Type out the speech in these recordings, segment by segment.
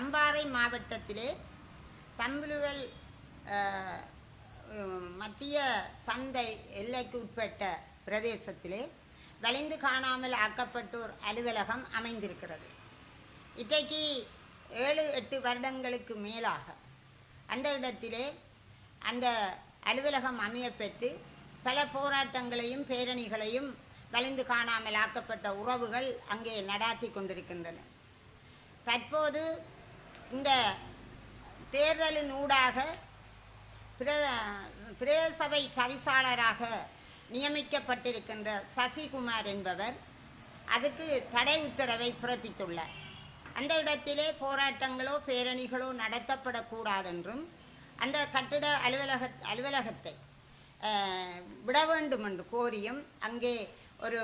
அம்பாறை மாவட்டத்திலே தம்புலுவல் மத்திய சந்தை எல்லைக்கு உட்பட்ட பிரதேசத்திலே வலிந்து காணாமல் ஆக்கப்பட்டோர் அலுவலகம் அமைந்திருக்கிறது. இன்றைக்கு ஏழு எட்டு வருடங்களுக்கு மேலாக அந்த இடத்திலே அந்த அலுவலகம் அமையப்பெற்று பல போராட்டங்களையும் பேரணிகளையும் வலிந்து காணாமல் ஆக்கப்பட்ட உறவுகள் அங்கே நடாத்தி கொண்டிருக்கின்றன. தற்போது இந்த தேர்தலின் ஊடாக பிர- பிரதேசபை தவிசாளராக நியமிக்கப்பட்டிருக்கின்ற சசிகுமார் என்பவர் அதுக்கு தடை உத்தரவை பிறப்பித்துள்ளார். அந்த இடத்திலே போராட்டங்களோ பேரணிகளோ நடத்தப்படக்கூடாதென்றும் அந்த கட்டிட அலுவலக அலுவலகத்தை விட வேண்டும் என்று கோரியும் அங்கே ஒரு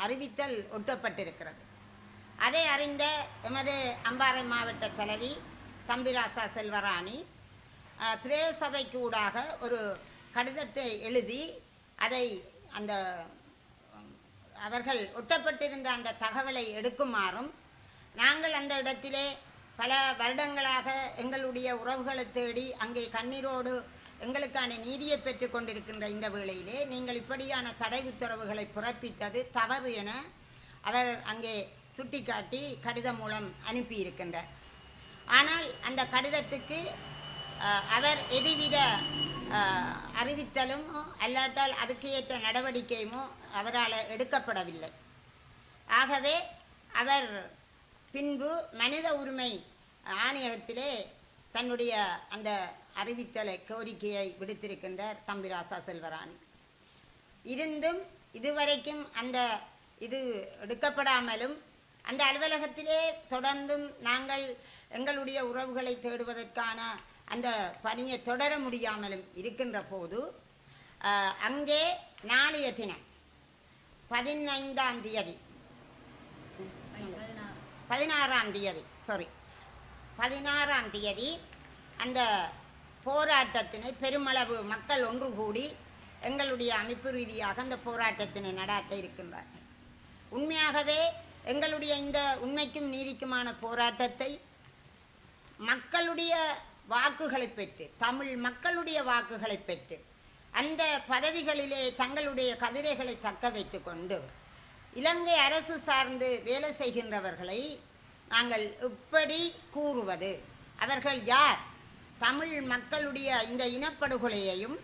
அறிவித்தல் ஒட்டப்பட்டிருக்கிறது. அதை அறிந்த எமது அம்பாறை மாவட்ட தலைவி தம்பிராசா செல்வராணி அஹ், சபைக்கு ஊடாக ஒரு கடிதத்தை எழுதி அதை அந்த அவர்கள் ஒட்டப்பட்டிருந்த அந்த தகவலை எடுக்குமாறும் நாங்கள் அந்த இடத்திலே பல வருடங்களாக எங்களுடைய உறவுகளை தேடி அங்கே கண்ணீரோடு எங்களுக்கான நீதியை பெற்று கொண்டிருக்கின்ற இந்த வேளையிலே நீங்கள் இப்படியான தடை உத்தரவுகளை பிறப்பித்தது தவறு என அவர் அங்கே சுட்டிக்காட்டி கடிதம் மூலம் அனுப்பியிருக்கின்றார். ஆனால் அந்த கடிதத்துக்கு அஹ், அவர் எதுவித அறிவித்தலும் அல்லாட்டால் அதுக்கு ஏற்ற நடவடிக்கையுமோ அவரால் எடுக்கப்படவில்லை. ஆகவே அவர் பின்பு மனித உரிமை ஆணையகத்திலே தன்னுடைய அந்த அறிவித்தலை கோரிக்கையை விடுத்திருக்கின்றார் தம்பிராசா செல்வராணி. இருந்தும் இதுவரைக்கும் அந்த இது எடுக்கப்படாமலும் அந்த அலுவலகத்திலே தொடர்ந்தும் நாங்கள் எங்களுடைய உறவுகளை தேடுவதற்கான அந்த பணியை தொடர முடியாமலும் இருக்கின்ற போது அங்கே நாளைய தினம் பதினைந்தாம் தேதி பதினாறாம் தேதி சாரி பதினாறாம் தேதி அந்த போராட்டத்தினை பெருமளவு மக்கள் ஒன்று கூடி எங்களுடைய அமைப்பு ரீதியாக அந்த போராட்டத்தினை நடாத்த இருக்கின்றார்கள். உண்மையாகவே எங்களுடைய இந்த உண்மைக்கும் நீதிக்குமான போராட்டத்தை மக்களுடைய வாக்குகளை பெற்று தமிழ் மக்களுடைய வாக்குகளை பெற்று அந்த பதவிகளிலே தங்களுடைய கதிரைகளை தக்க வைத்து கொண்டு இலங்கை அரசு சார்ந்து வேலை செய்கின்றவர்களை நாங்கள் இப்படி கூறுவது. அவர்கள் யார்? தமிழ் மக்களுடைய இந்த இனப்படுகொலையையும்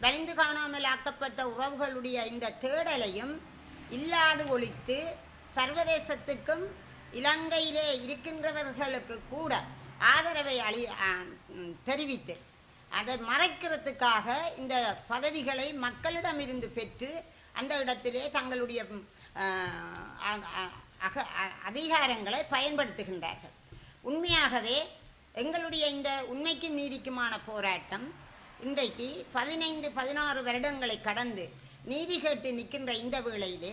வலிந்து காணாமல் ஆக்கப்பட்ட உறவுகளுடைய இந்த தேடலையும் இல்லாது ஒழித்து சர்வதேசத்துக்கும் இலங்கையிலே இருக்கின்றவர்களுக்கு கூட ஆதரவை அளி தெரிவித்து அதை மறைக்கிறதுக்காக இந்த பதவிகளை மக்களிடமிருந்து பெற்று அந்த இடத்திலே தங்களுடைய அக- அ- அதிகாரங்களை பயன்படுத்துகின்றார்கள். உண்மையாகவே எங்களுடைய இந்த உண்மைக்கும் நீதிக்குமான போராட்டம் இன்றைக்கு பதினைந்து பதினாறு வருடங்களை கடந்து நீதி கேட்டு நிற்கின்ற இந்த வேளையிலே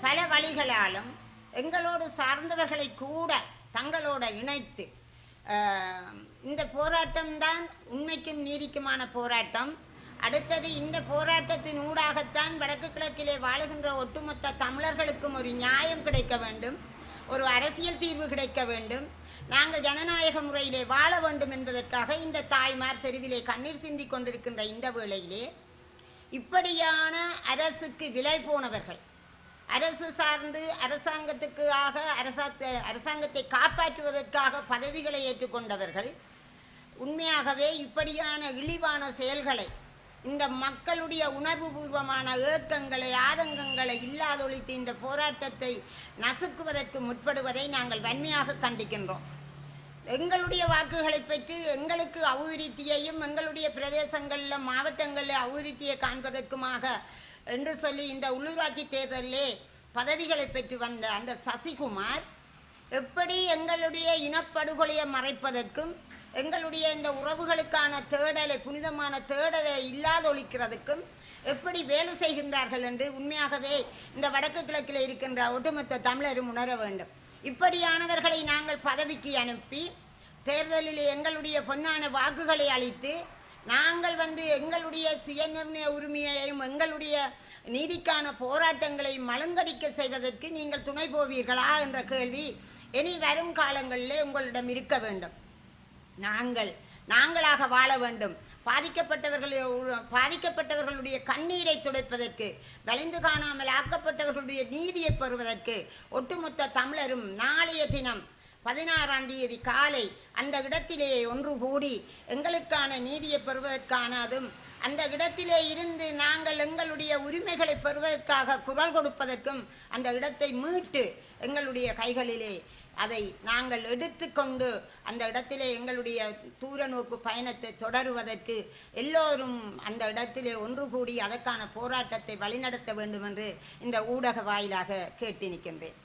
பல வழிகளாலும் எங்களோடு சார்ந்தவர்களை கூட தங்களோட இணைத்து ஆஹ், இந்த போராட்டம்தான் உண்மைக்கும் நீதிக்குமான போராட்டம். அடுத்தது இந்த போராட்டத்தின் ஊடாகத்தான் வடக்கு கிழக்கிலே வாழுகின்ற ஒட்டுமொத்த தமிழர்களுக்கும் ஒரு நியாயம் கிடைக்க வேண்டும் ஒரு அரசியல் தீர்வு கிடைக்க வேண்டும். நாங்கள் ஜனநாயக முறையிலே வாழ வேண்டும் என்பதற்காக இந்த தாய்மார் தெருவிலே கண்ணீர் சிந்தி கொண்டிருக்கின்ற இந்த வேளையிலே இப்படியான அரசுக்கு விலை போனவர்கள் அரசு சார்ந்து அரசாங்கத்துக்காக அரசாத்த அரசாங்கத்தை காப்பாற்றுவதற்காக பதவிகளை ஏற்றுக்கொண்டவர்கள் உண்மையாகவே இப்படியான இழிவான செயல்களை இந்த மக்களுடைய உணர்வுபூர்வமான ஏக்கங்களை ஆதங்கங்களை இல்லாதொழித்து இந்த போராட்டத்தை நசுக்குவதற்கு முற்படுவதை நாங்கள் வன்மையாக கண்டிக்கின்றோம். எங்களுடைய வாக்குகளை பெற்று எங்களுக்கு அபிவிருத்தியையும் எங்களுடைய பிரதேசங்களில் மாவட்டங்களில் அபிவிருத்தியை காண்பதற்குமாக என்று சொல்லி இந்த உள்ளூராட்சி தேர்தலிலே பதவிகளை பெற்று வந்த அந்த சசிகுமார் எப்படி எங்களுடைய இனப்படுகொலையை மறைப்பதற்கும் எங்களுடைய இந்த உறவுகளுக்கான தேடலை புனிதமான தேடலை இல்லாதொழிக்கிறதுக்கும் எப்படி வேலை செய்கின்றார்கள் என்று உண்மையாகவே இந்த வடக்கு கிழக்கில் இருக்கின்ற ஒட்டுமொத்த தமிழரும் உணர வேண்டும். இப்படியானவர்களை நாங்கள் பதவிக்கு அனுப்பி தேர்தலில் எங்களுடைய பொன்னான வாக்குகளை அளித்து நாங்கள் வந்து எங்களுடைய சுயநிர்ணய உரிமையையும் எங்களுடைய நீதிக்கான போராட்டங்களை மழுங்கடிக்க செய்வதற்கு நீங்கள் துணை போவீர்களா என்ற கேள்வி இனி வரும் காலங்களிலே உங்களிடம் இருக்க வேண்டும். நாங்கள் நாங்களாக வாழ வேண்டும். பாதிக்கப்பட்டவர்களை பாதிக்கப்பட்டவர்களுடைய கண்ணீரை துடைப்பதற்கு வலிந்து காணாமல் ஆக்கப்பட்டவர்களுடைய நீதியை பெறுவதற்கு ஒட்டுமொத்த தமிழரும் நாளைய தினம் பதினாறாம் தேதி காலை அந்த இடத்திலே ஒன்று கூடி எங்களுக்கான நீதியை பெறுவதற்கான அதுவும் அந்த இடத்திலே இருந்து நாங்கள் எங்களுடைய உரிமைகளை பெறுவதற்காக குரல் கொடுப்பதற்கும் அந்த இடத்தை மீட்டு எங்களுடைய கைகளிலே. அதை நாங்கள் எடுத்துக்கொண்டு அந்த இடத்திலே எங்களுடைய தூர நோக்கு பயணத்தை தொடருவதற்கு எல்லோரும் அந்த இடத்திலே ஒன்று கூடி அதற்கான போராட்டத்தை வழிநடத்த வேண்டும் என்று இந்த ஊடக வாயிலாக கேட்டு நிற்கின்றேன்.